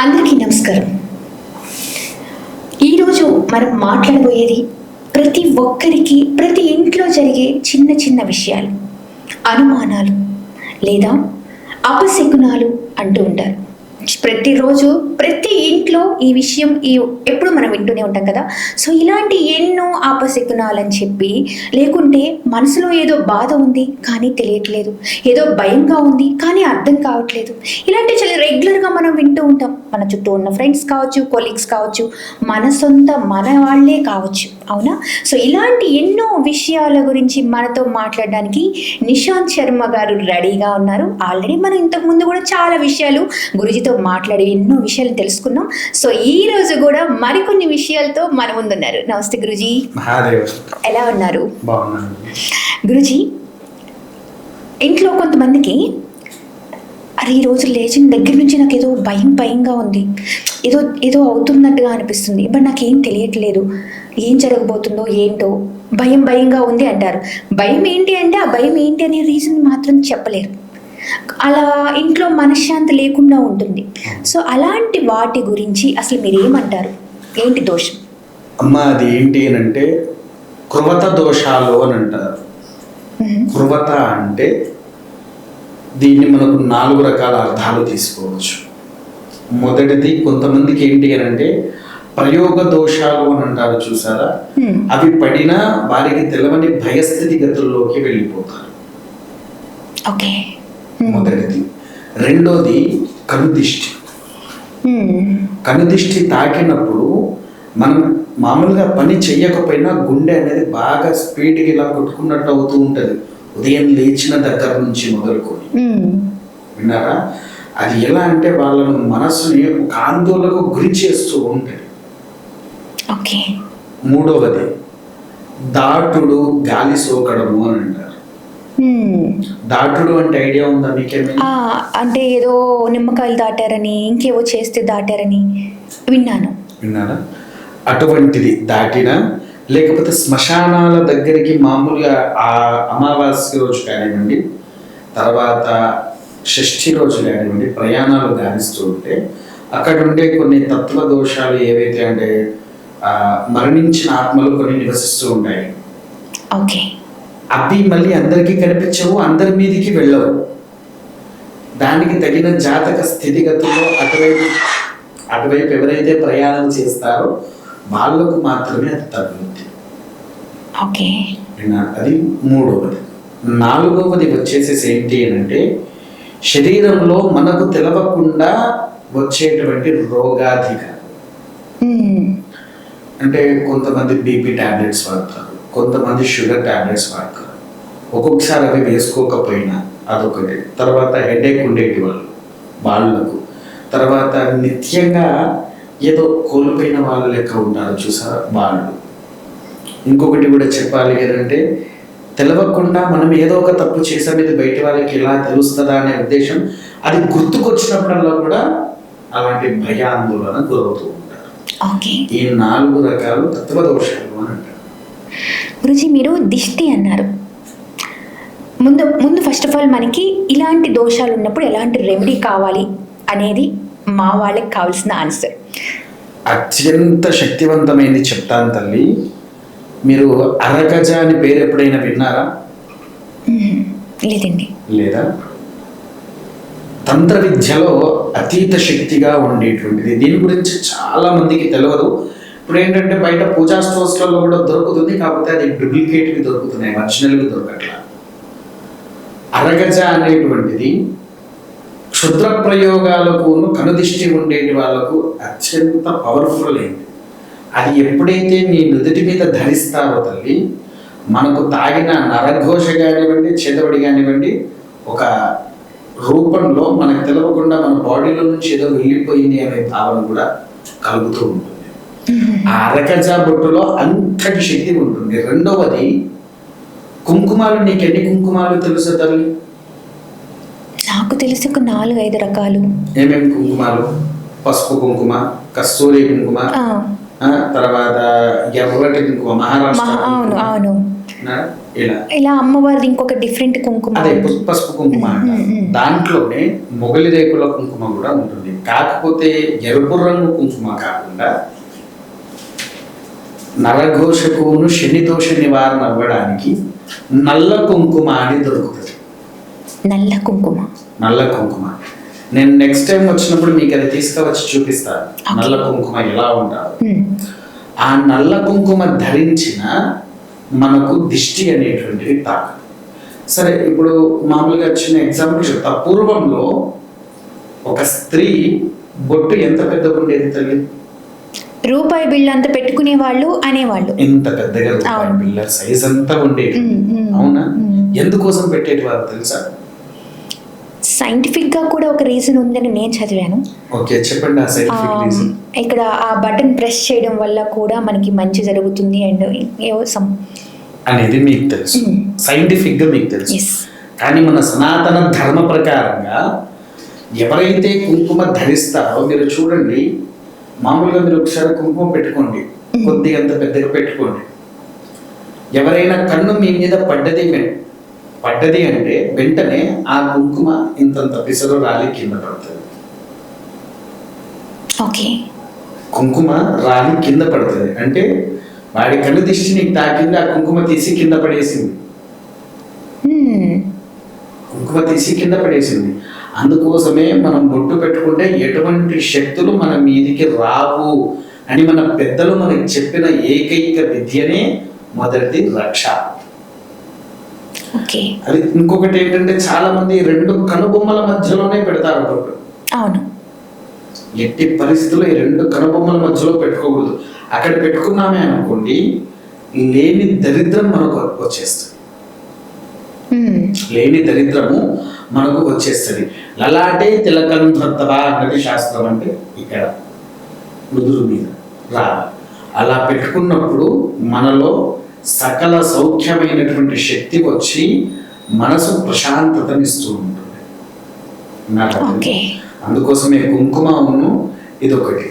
అందరికీ నమస్కారం. ఈరోజు మనం మాట్లాడబోయేది ప్రతి ఒక్కరికి ప్రతి ఇంట్లో జరిగే చిన్న చిన్న విషయాలు అనుమానాలు లేదా అపశకునాలు అంటూ ఉంటారు. ప్రతిరోజు ప్రతి ఇంట్లో ఈ విషయం ఈ ఎప్పుడు మనం వింటూనే ఉంటాం కదా. సో ఇలాంటి ఎన్నో ఆపశకునాలని చెప్పి లేకుంటే మనసులో ఏదో బాధ ఉంది కానీ తెలియట్లేదు. ఏదో భయంగా ఉంది కానీ అర్థం కావట్లేదు. ఇలాంటి చాలా రెగ్యులర్గా మనం వింటూ ఉంటాం. మన చుట్టూ ఉన్న ఫ్రెండ్స్ కావచ్చు కొలీగ్స్ కావచ్చు మన సొంత మన వాళ్ళే కావచ్చు. అవునా? సో ఇలాంటి ఎన్నో విషయాల గురించి మనతో మాట్లాడడానికి నిశాంత్ శర్మ గారు రెడీగా ఉన్నారు. ఆల్రెడీ మనం ఇంతకు ముందు కూడా చాలా విషయాలు గురుజీతో మాట్లాడి ఎన్నో విషయాలు తెలుసుకున్నాం. సో ఈ రోజు కూడా మరికొన్ని విషయాలతో మన ముందున్నారు. నమస్తే గురుజీ. ఎలా ఉన్నారు? గురుజీ ఇంట్లో కొంతమందికి అరే ఈ రోజు లేచిన దగ్గర నుంచి నాకు ఏదో భయం భయంగా ఉంది. ఏదో ఏదో అవుతున్నట్టుగా అనిపిస్తుంది. బట్ నాకేం తెలియట్లేదు. ఏం జరగబోతుందో ఏంటో. భయం భయంగా ఉంది అంటారు. భయం ఏంటి అంటే ఆ భయం ఏంటి అనే రీజన్ మాత్రం చెప్పలేరు. అలా ఇంట్లో మనశ్శాంతి లేకుండా ఉంటుంది. సో అలాంటి వాటి గురించి అసలు మీరు ఏమంటారు ఏంటి దోషం? అమ్మ అది ఏంటి అని అంటే కృవత దోషాలు అని అంటారు. కృవత అంటే దీన్ని మనకు నాలుగు రకాల అర్థాలు తీసుకోవచ్చు. మొదటిది కొంతమందికి ఏంటి అని అంటే ప్రయోగ దోషాలు అని అంటారు చూసారా. అవి పడినా వారికి తెలవని భయస్థితి గతుల్లోకి వెళ్ళిపోతారు ఓకే. మొదటిది రెండోది కనుదిష్టి. కనుదిష్టి తాకినప్పుడు మనం మామూలుగా పని చెయ్యకపోయినా గుండె అనేది బాగా స్పీడ్కి ఇలా కొట్టుకున్నట్టు అవుతూ ఉంటుంది ఉదయం లేచిన దగ్గర నుంచి మొదలుకొని. విన్నారా అది ఎలా అంటే వాళ్ళను మనస్సుని ఒక ఆందోళనకు గురి చేస్తూ ఉంటుంది ఓకే. మూడవది దాటుడు గాలి సోకడము అని అంటారు. దాటుడు అంటే ఐడియా ఉందా మీకేమైనా? అంటే ఏదో నిమ్మకాయలు దాటారని ఇంకేవో చేస్తే దాటారని విన్నాను. విన్నారా? అటువంటిది దాటిన లేకపోతే శ్మశానాల దగ్గరికి మామూలుగా ఆ అమావాస్య రోజు కానివ్వండి తర్వాత షష్ఠి రోజు కానివ్వండి ప్రయాణాలు గావిస్తూ ఉంటే అక్కడ ఉండే కొన్ని తత్వ దోషాలు ఏవైతే అంటే మరణించిన ఆత్మలు కొన్ని నివసిస్తూ ఉంటాయి. ఓకే. అవి మళ్ళీ అందరికీ కనిపించవు అందరి మీదికి వెళ్ళవు. దానికి తగిన జాతక స్థితిగతుల్లో అటువైపు అటువైపు ఎవరైతే ప్రయాణం చేస్తారో వాళ్ళకు మాత్రమే అది తగ్గుతుంది. ఓకే? అది మూడవది. నాలుగవది వచ్చేసేసి ఏంటి అని అంటే శరీరంలో మనకు తెలవకుండా వచ్చేటువంటి రోగాధిక మ్మ్. అంటే కొంతమంది బీపీ టాబ్లెట్స్ వాడతారు కొంతమంది షుగర్ టాబ్లెట్స్ వాడతారు. ఒక్కొక్కసారి అవి వేసుకోకపోయినా అదొకటి. తర్వాత హెడేక్ ఉండేటి వాళ్ళు వాళ్ళకు. తర్వాత నిత్యంగా ఏదో కోల్పోయిన వాళ్ళ లెక్క ఉంటారు చూసారా? వాళ్ళు. ఇంకొకటి కూడా చెప్పాలి ఏంటంటే తెలవకుండా మనం ఏదో ఒక తప్పు చేసాం ఇది బయట వాళ్ళకి ఎలా తెలుస్తుందా అనే ఉద్దేశం అది గుర్తుకొచ్చినప్పుడల్లా కూడా అలాంటి భయాందోళన గురవుతూ ఉంటారు. ఓకే. ఈ నాలుగు రకాలు తత్వదోషాలు అని అంటారు. గురుజీ మీరు దిష్టి అన్నారు. ముందు ముందు ఫస్ట్ ఆఫ్ ఆల్ మనకి ఇలాంటి దోషాలు ఉన్నప్పుడు ఎలాంటి రెమెడీ కావాలి అనేది మా వాళ్ళకి కావాల్సిన ఆన్సర్ అత్యంత శక్తివంతమైనది చెప్తాను తల్లి మీరు అరగజ అని పేరు ఎప్పుడైనా విన్నారా? లేదండి. లేదా? తంత్ర విద్యలో అతీత శక్తిగా ఉండేటువంటిది. దీని గురించి చాలా మందికి తెలియదు ఇప్పుడు ఏంటంటే బయట పూజా స్టోర్స్లలో కూడా దొరుకుతుంది కాకపోతే అది డూప్లికేట్వి దొరుకుతున్నాయి ఒరిజినల్వి దొరకట్లా. అరగజ అనేటువంటిది క్షుద్ర ప్రయోగాలకు కనుదిష్టి ఉండేటి వాళ్ళకు అత్యంత పవర్ఫుల్ అయింది అది ఎప్పుడైతే నీ నుదుటి మీద ధరిస్తారో తల్లి మనకు తాగిన నరఘోష కానివ్వండి చేతబడి కానివ్వండి ఒక రూపంలో మనకు తెలవకుండా మన బాడీలో నుంచి ఏదో వెళ్ళిపోయింది అనే భావన కూడా కలుగుతూ ఉంటుంది. ఆ అరకజ బొట్టులో అంతటి శక్తి ఉంటుంది. రెండవది కుంకుమాలు నీకు ఎన్ని కుంకుమాలు తెలుసు తల్లి? నాకు తెలిసి ఒక నాలుగు ఐదు రకాలు. ఏమేమి కుంకుమాలు? పసుపు కుంకుమ కస్తూరి కుంకుమ తర్వాత ఎర్రటి కుంకుమ మహారాష్ట్ర అవును. అవును? ఇలా. ఇలా అమ్మవారిది ఇంకొక డిఫరెంట్ కుంకుమ. అదే పసుపు కుంకుమ. దాంట్లోనే మొగలి రేకుల కుంకుమ కూడా ఉంటుంది. కాకపోతే ఎరుపు రంగు కుంకుమ కాకుండా నరఘోషకును శని దోష నివారణ అవ్వడానికి నల్ల కుంకుమ అని దొరుకుతుంది. నల్ల కుంకుమ. నల్ల కుంకుమ. నేను నెక్స్ట్ టైం వచ్చినప్పుడు మీకు అది తీసుకువచ్చి చూపిస్తాను. నల్ల కుంకుమ ఎలా ఉండాలి. ఆ నల్ల కుంకుమ ధరించిన మనకు దిష్టి అనేటువంటిది తాకదు. సరే ఇప్పుడు మామూలుగా చిన్న ఎగ్జాంపుల్ చెప్తా. పూర్వంలో ఒక స్త్రీ బొట్టు ఎంత పెద్దగా ఉండేది తల్లి? రూపాయి బిళ్ళ అంత పెట్టుకునే వాళ్ళు అనేవాళ్ళు. ఇంత పెద్దగా రూపాయి. బిళ్ళ సైజ్ అంతా ఉండేది. అవునా. ఎందుకోసం పెట్టేటి వారు తెలుసా? సైంటిఫిక్గా కూడా ఒక రీజన్ ఉందని నేను చదివాను. ఓకే చెప్పండి రీజన్ ఇక్కడ ఆ బటన్ ప్రెస్ చేయడం వల్ల కూడా మనకి మంచి జరుగుతుంది అండ్ ఏవో సమ్ అనేది మీకు తెలుసు. మ్మ్. సైంటిఫిక్గా మీకు తెలుసు. కానీ మన సనాతన ధర్మ ప్రకారంగా ఎవరైతే కుంకుమ ధరిస్తారో మీరు చూడండి మామూలుగా మీరు ఒకసారి కుంకుమ పెట్టుకోండి. కొద్దిగా అంత పెద్దగా పెట్టుకోండి. ఎవరైనా కన్ను మీ మీద పడ్డది పడ్డది అంటే వెంటనే ఆ కుంకుమ ఇంతంత పిసరు రాలి కింద పడుతుంది. ఓకే. కుంకుమ రాలి కింద పడుతుంది. అంటే వాడి కన్ను దిష్టి నీకు తాకింది ఆ కుంకుమ తీసి కింద పడేసింది. కుంకుమ తీసి కింద పడేసింది. అందుకోసమే మనం బొట్టు పెట్టుకుంటే ఎటువంటి శక్తులు మన మీదికి రావు అని మన పెద్దలు మనకి చెప్పిన ఏకైక విద్యనే మొదటిది రక్ష. అది ఇంకొకటి ఏంటంటే చాలా మంది రెండు కనుబొమ్మల మధ్యలోనే పెడతారు అవును. ఎట్టి పరిస్థితుల్లో ఈ రెండు కనుబొమ్మల మధ్యలో పెట్టుకోకూడదు. అక్కడ పెట్టుకున్నామే అనుకోండి లేని దరిద్రం మనకు వచ్చేస్తుంది. లేని దరిద్రము మనకు వచ్చేస్తుంది. లలాటే తిలకం ధర్తవా అన్నది శాస్త్రం అంటే ఇక్కడ నుదురు మీద రా అలా పెట్టుకున్నప్పుడు మనలో సకల సౌఖ్యమైనటువంటి శక్తి వచ్చి మనసు ప్రశాంతతనిస్తూ ఉంటుంది. అందుకోసమే కుంకుమ ఉన్ను ఇదొకటి.